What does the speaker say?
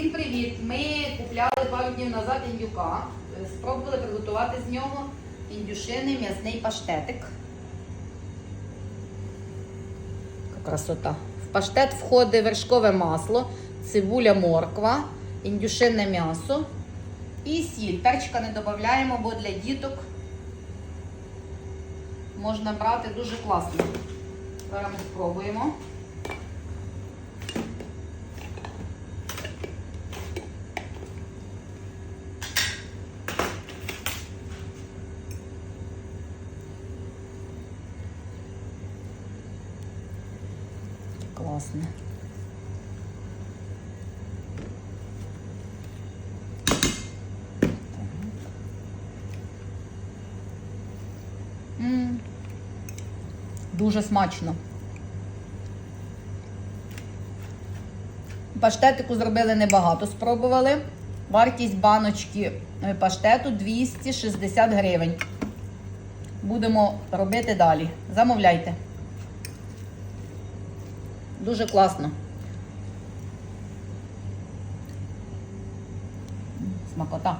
Всім привіт! Ми купляли пару днів назад індюка. Е, Спробували приготувати з нього індюшиний м'ясний паштетик. Красота. В паштет входить вершкове масло, цибуля, морква, індюшине м'ясо і сіль. Перчика не додаємо, бо для діток можна брати дуже класно. Зараз ми спробуємо. Класно. М. Дуже смачно. Паштетику зробили небагато, спробували. Вартість баночки е, паштету 260 гривень. Будемо робити далі. Замовляйте. Дуже класно. Смакота.